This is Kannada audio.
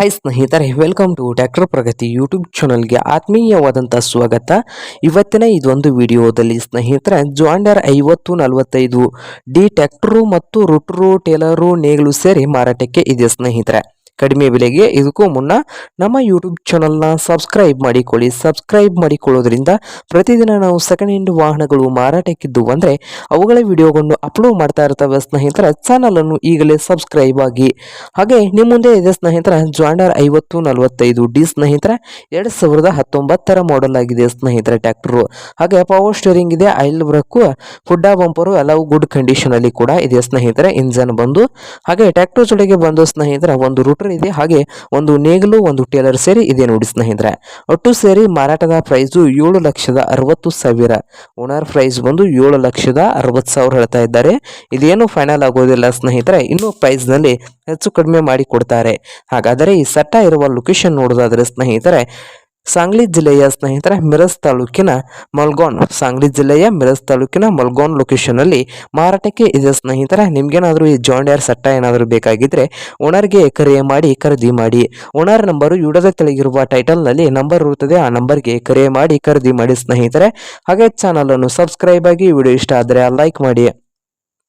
ಹೈ ಸ್ನೇಹಿತರೆ welcome to doctor Pragati YouTube ಚಾನಲ್ಗೆ ಆತ್ಮೀಯವಾದಂಥ ಸ್ವಾಗತ. ಇವತ್ತಿನ ಇದೊಂದು ವಿಡಿಯೋದಲ್ಲಿ ಸ್ನೇಹಿತರೆ ಜಾಂಡರ್ ಐವತ್ತು ನಲವತ್ತೈದು ಡಿ ಟ್ಯಾಕ್ಟ್ರು ಮತ್ತು ರುಟ್ರು ಟೇಲರು ನೇಗ್ಲು ಸೇರಿ ಮಾರಾಟಕ್ಕೆ ಇದೆ ಸ್ನೇಹಿತರೆ. ಕಡಿಮೆ ಬೆಲೆಗೆ ಇದಕ್ಕೂ ಮುನ್ನ ನಮ್ಮ ಯೂಟ್ಯೂಬ್ ಚಾನಲ್ನ ಸಬ್ಸ್ಕ್ರೈಬ್ ಮಾಡಿಕೊಳ್ಳಿ. ಸಬ್ಸ್ಕ್ರೈಬ್ ಮಾಡಿಕೊಳ್ಳೋದ್ರಿಂದ ಪ್ರತಿದಿನ ನಾವು ಸೆಕೆಂಡ್ ಹ್ಯಾಂಡ್ ವಾಹನಗಳು ಮಾರಾಟಕ್ಕಿದ್ದು ಅಂದರೆ ಅವುಗಳ ವಿಡಿಯೋಗಳನ್ನು ಅಪ್ಲೋಡ್ ಮಾಡ್ತಾ ಇರ್ತವೆ ಸ್ನೇಹಿತರ. ಚಾನಲನ್ನು ಈಗಲೇ ಸಬ್ಸ್ಕ್ರೈಬ್ ಆಗಿ. ಹಾಗೆ ನಿಮ್ಮ ಮುಂದೆ ಇದೆ ಸ್ನೇಹಿತರ ಜಾಂಡರ್ ಐವತ್ತು ನಲವತ್ತೈದು ಡಿ ಸ್ನೇಹಿತರ. ಎರಡು ಸಾವಿರದ ಹತ್ತೊಂಬತ್ತರ ಮಾಡೆಲ್ ಆಗಿದೆ ಸ್ನೇಹಿತರ ಟ್ಯಾಕ್ಟ್ರು ಹಾಗೆ ಪವರ್ ಸ್ಟೇರಿಂಗ್ ಇದೆ ಐಲ್ ಬ್ರಕ್ಕು ಫುಡ್ಡಾ ಬಂಪರು ಎಲ್ಲವೂ ಗುಡ್ ಕಂಡೀಷನ್ ಅಲ್ಲಿ ಕೂಡ ಇದೆ ಸ್ನೇಹಿತರ. ಇಂಜನ್ ಬಂದು ಹಾಗೆ ಟ್ಯಾಕ್ಟರ್ ಜೊತೆಗೆ ಬಂದು ಸ್ನೇಹಿತರ, ಒಂದು ರೂಟರ್ ಇದೆ ಹಾಗೆ ಒಂದು ನೇಗಿಲು, ಒಂದು ಟೇಲರ್ ಸೇರಿ ಇದೆ ನೋಡಿ ಸ್ನೇಹಿತರೆ. ಒಟ್ಟು ಸೇರಿ ಮಾರಾಟದ ಪ್ರೈಸು ಏಳು ಲಕ್ಷದ ಅರವತ್ತು ಸಾವಿರ. ಓನರ್ ಪ್ರೈಸ್ ಬಂದು ಏಳು ಲಕ್ಷದ ಅರವತ್ತು ಸಾವಿರ ಹೇಳ್ತಾ ಇದ್ದಾರೆ. ಇದೇನು ಫೈನಲ್ ಆಗೋದಿಲ್ಲ ಸ್ನೇಹಿತರೆ. ಇನ್ನೂ ಪ್ರೈಸ್ನಲ್ಲಿ ಹೆಚ್ಚು ಕಡಿಮೆ ಮಾಡಿ ಕೊಡ್ತಾರೆ ಹಾಗಾದರೆ ಈ ಸಟ್ಟ ಇರುವ ಲೊಕೇಶನ್ ನೋಡೋದಾದರೆ ಸ್ನೇಹಿತರೆ ಸಾಂಗ್ಲಿ ಜಿಲ್ಲೆಯ ಸ್ನೇಹಿತರ ಮಿರಸ್ ತಾಲೂಕಿನ ಮಲ್ಗೋನ್, ಸಾಂಗ್ಲಿ ಜಿಲ್ಲೆಯ ಮಿರಸ್ ತಾಲೂಕಿನ ಮಲ್ಗೋನ್ ಲೊಕೇಶನ್ ಅಲ್ಲಿ ಮಾರಾಟಕ್ಕೆ ಇದೆ ಸ್ನೇಹಿತರ ನಿಮಗೇನಾದರೂ ಈ ಜಾಂಡಿಯರ್ ಸಟ್ಟ ಏನಾದರೂ ಬೇಕಾಗಿದ್ದರೆ ಓನರ್ಗೆ ಕರೆ ಮಾಡಿ ಖರೀದಿ ಮಾಡಿ. ಓನರ್ ನಂಬರು ಯುಡದ ಕೆಳಗಿರುವ ಟೈಟಲ್ನಲ್ಲಿ ನಂಬರ್ ಇರುತ್ತದೆ, ಆ ನಂಬರ್ಗೆ ಕರೆ ಮಾಡಿ ಖರೀದಿ ಮಾಡಿ ಸ್ನೇಹಿತರೆ. ಹಾಗೆ ಚಾನಲನ್ನು ಸಬ್ಸ್ಕ್ರೈಬ್ ಆಗಿ ವಿಡಿಯೋ ಇಷ್ಟ ಆದರೆ ಲೈಕ್ ಮಾಡಿ.